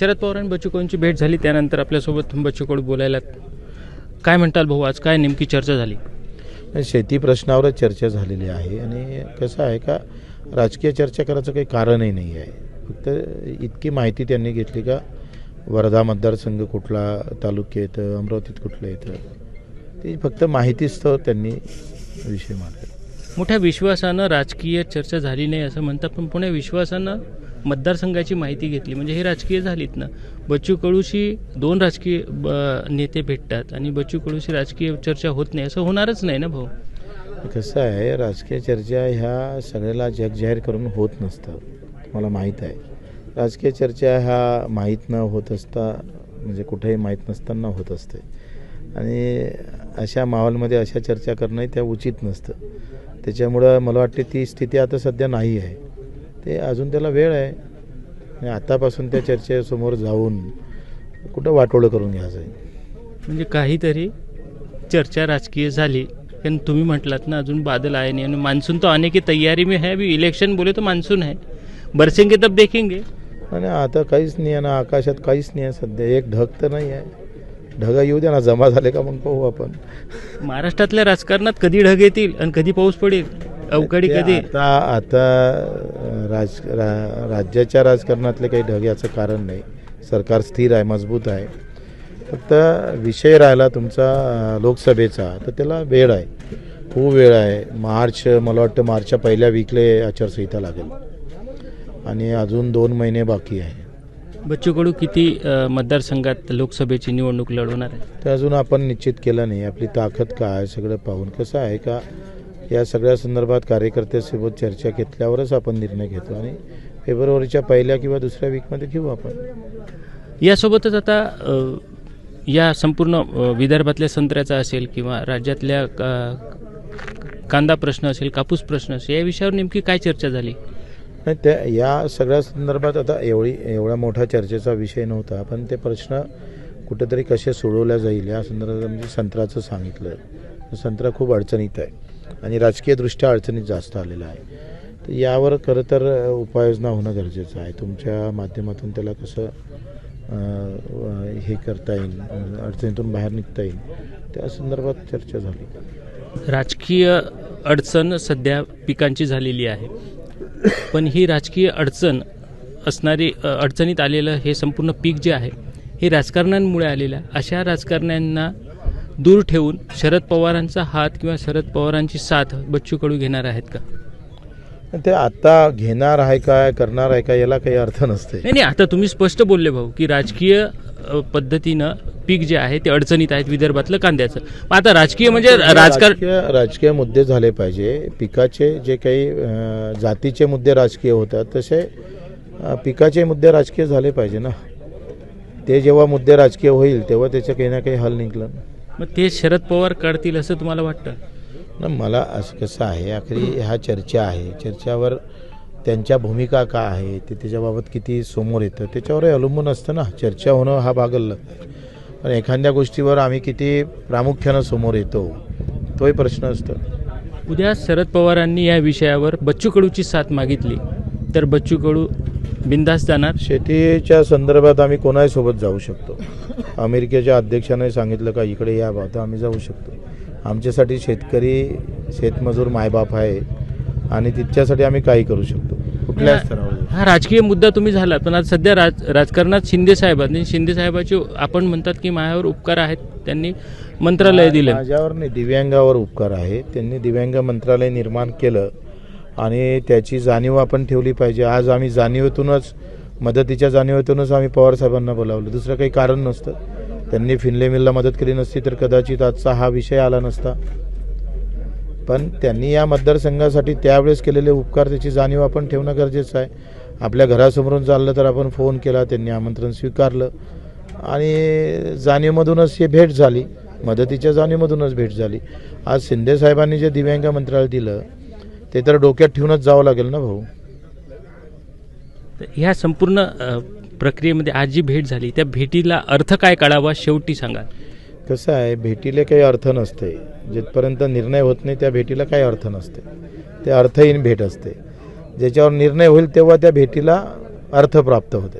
शरद पवार आणि बच्चू कडूंची भेट झाली त्यानंतर आपल्यासोबत बच्चू कडू बोलायला काय म्हणताल भाऊ आज काय नेमकी चर्चा झाली? शेती प्रश्नावरच चर्चा झालेली आहे आणि कसं आहे का राजकीय चर्चा करायचं काही कारणही नाही आहे. फक्त इतकी माहिती त्यांनी घेतली का वर्धा मतदारसंघ कुठला तालुके येतं अमरावतीत कुठलं येतं ती फक्त माहितीस्तव त्यांनी विषय मांडला. मोठ्या विश्वासानं राजकीय चर्चा झाली नाही असं म्हणतात पण पुण्या विश्वासानं मतदारसंघाची माहिती घेतली. म्हणजे हे राजकीय झालीत ना. बच्चू कडूशी दोन राजकीय ब- नेते भेटतात आणि बच्चू कडूशी राजकीय चर्चा होत नाही. असं होणारच नाही ना भाऊ? कसं आहे राजकीय चर्चा ह्या सगळ्याला जग जाहीर करून होत नसतं. तुम्हाला माहीत आहे. राजकीय चर्चा ह्या माहीत न होत असता म्हणजे कुठेही माहीत नसताना होत असते. आणि अशा माहोलमध्ये अशा चर्चा करणंही त्या उचित नसतं. त्याच्यामुळं मला वाटते ती स्थिती आता सध्या नाही आहे. ते अजून त्याला वेळ आहे. आणि आतापासून त्या चर्चेसमोर जाऊन कुठं वाटोळं करून घ्यायचं आहे म्हणजे काहीतरी चर्चा राजकीय झाली. कारण तुम्ही म्हटलात ना अजून बादल आहे नहीं. आणि मान्सून तो आने की तैयारी में है अभी इलेक्शन बोले तो मान्सून है बरसेंगे तब देखेंगे. आणि आता काहीच नाही आहे ना आकाशात काहीच नाही आहे सध्या. एक ढग तर नाही आहे. ढग येऊ द्या ना जमा झाले का मग पाहू आपण. महाराष्ट्रातल्या राजकारणात कधी ढग येतील आणि कधी पाऊस पडेल? अवकाळी ते कधी? आता आता राज रा, राज्याच्या राजकारणातले काही ढग याचं कारण नाही. सरकार स्थिर आहे मजबूत आहे. फक्त विषय राहिला तुमचा लोकसभेचा तर त्याला वेळ आहे. खूप वेळ आहे. मार्च मला वाटतं मार्चच्या पहिल्या वीकले आचारसंहिता लागेल. आणि अजून दोन महिने बाकी आहे. बच्चू कडू किती अ, मतदारसंघात लोकसभेची निवडणूक लढवणार आहे? ते अजून आपण निश्चित केलं नाही. आपली ताकद काय सगळं पाहून. कसं आहे का या सगळ्या संदर्भात कार्यकर्त्यासोबत चर्चा घेतल्यावरच आपण निर्णय घेतो आणि फेब्रुवारीच्या पहिल्या किंवा दुसऱ्या वीकमध्ये घेऊ आपण. यासोबतच आता या संपूर्ण विदर्भातल्या संत्र्याचा असेल किंवा राज्यातल्या कांदा प्रश्न असेल कापूस प्रश्न असेल या विषयावर नेमकी काय चर्चा झाली? नाही त्या या सगळ्या संदर्भात आता एवढी एवढा मोठा चर्चेचा विषय नव्हता पण ते प्रश्न कुठेतरी कसे सोडवल्या जाईल या संदर्भात म्हणजे संत्राचं सांगितलं. संत्रा खूप अडचणीत आहे. आणि राजकीयदृष्ट्या अडचणीत जास्त आलेला आहे. तर यावर खरं तर उपाययोजना होणं गरजेचं आहे. तुमच्या माध्यमातून त्याला कसं हे करता येईल अडचणीतून बाहेर निघता येईल त्या संदर्भात चर्चा झाली. राजकीय अडचण सध्या पिकांची झालेली आहे. पण ही राजकीय अडचण असणारी अडचणीत आलेलं हे संपूर्ण पीक जे आहे हे राजकारण्यांमुळे आलेलं आहे. अशा राजकारण्यांना दूर ठेवून शरद पवारांचा हात किंवा शरद पवारांची साथ बच्चू कडू घेणार आहेत का? ते आता घेणार आहे काय करणार आहे का याला काही अर्थ नसते नाही नाही आता तुम्ही स्पष्ट बोलले भाऊ की राजकीय पद्धतीनं पीक जे आहे ते अडचणीत आहेत विदर्भातलं कांद्याचं. आता राजकीय म्हणजे राजकारण राजकीय मुद्दे झाले पाहिजे. पिकाचे जे काही जातीचे मुद्दे राजकीय होतात तसे पिकाचे मुद्दे राजकीय झाले पाहिजे ना. ते जेव्हा मुद्दे राजकीय होईल तेव्हा त्याचं काही ना काही हल निघलं मग ते शरद पवार काढतील असं तुम्हाला वाटतं? ना मला असं कसं आहे आखरी ह्या चर्चा आहे. चर्चावर त्यांच्या भूमिका काय आहे ते त्याच्याबाबत किती समोर येतं त्याच्यावरही अवलंबून असतं ना. चर्चा होणं हा भाग अलग आहे पण एखाद्या गोष्टीवर आम्ही किती प्रामुख्यानं समोर येतो तोही प्रश्न असतो. उद्या शरद पवारांनी या विषयावर बच्चू कडूची साथ मागितली. तर बच्चू कडू बिंदास जाणार? शेतीच्या संदर्भात आम्ही कोणाही सोबत जाऊ शकतो. अमेरिकेच्या अध्यक्षाने सांगितलं का इकडे या तर आम्ही जाऊ शकतो. आमच्यासाठी शेतकरी शेतमजूर मायबाप आहे आणि तिच्यासाठी आम्ही काही करू शकतो. कुठल्याही स्तरावर. हा राजकीय मुद्दा तुम्ही झाला पण आज सध्या राज राजकारणात शिंदे साहेबांनी शिंदे साहेबाचे आपण म्हणतात की माझ्यावर उपकार आहेत त्यांनी मंत्रालय दिलं. माझ्यावर नाही दिव्यांगावर उपकार आहे. त्यांनी दिव्यांग मंत्रालय निर्माण केलं आणि त्याची जाणीव आपण ठेवली पाहिजे. आज आम्ही जाणीवेतूनच मदतीच्या जाणीवेतूनच आम्ही पवार साहेबांना बोलावलं. दुसरं काही कारण नसतं. त्यांनी फिनले मिलला मदत केली नसती तर कदाचित आजचा हा विषय आला नसता. पण त्यांनी या मतदारसंघासाठी त्यावेळेस केलेले उपकार त्याची जाणीव आपण ठेवणं गरजेचं आहे. आपल्या घरासमोरून चाललं तर आपण फोन केला त्यांनी आमंत्रण स्वीकारलं. आणि जाणीवमधूनच ही भेट झाली. मदतीच्या जाणीवमधूनच भेट झाली. आज शिंदे साहेबांनी जे दिव्यांग मंत्रालय दिलं ते तर डोक्यात ठेवूनच जावं लागेल ना भाऊ? ह्या संपूर्ण प्रक्रियेमध्ये आज जी भेट झाली. त्या भेटीला अर्थ काय काढावा शेवटी सांगा कसं आहे भेटीला काही अर्थ नसते. जिथपर्यंत निर्णय होत नाही त्या भेटीला काही अर्थ नसते. ते अर्थहीन भेट असते. ज्याच्यावर निर्णय होईल तेव्हा त्या भेटीला अर्थ प्राप्त होते.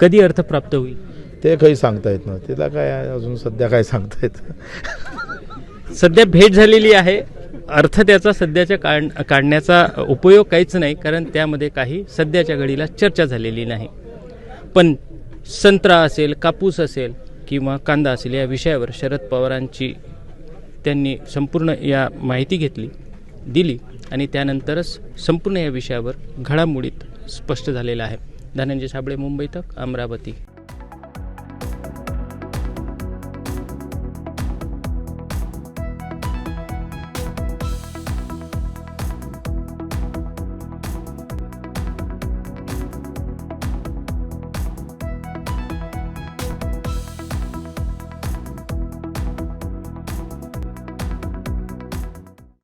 कधी अर्थ प्राप्त होईल? ते काही सांगता येत नव्हतं. तिला काय अजून सध्या काय सांगता येत? सध्या भेट झालेली आहे. अर्थ त्याचा सध्याच्या काढ काढण्याचा उपयोग काहीच नाही कारण त्यामध्ये काही सध्याच्या घडीला चर्चा झालेली नाही. पण संत्रा असेल कापूस असेल किंवा कांदा असेल या विषयावर शरद पवारांची त्यांनी संपूर्ण या माहिती घेतली दिली आणि त्यानंतरच संपूर्ण या विषयावर घडामोडीत स्पष्ट झालेलं आहे. धनंजय साबळे मुंबई तक अमरावती.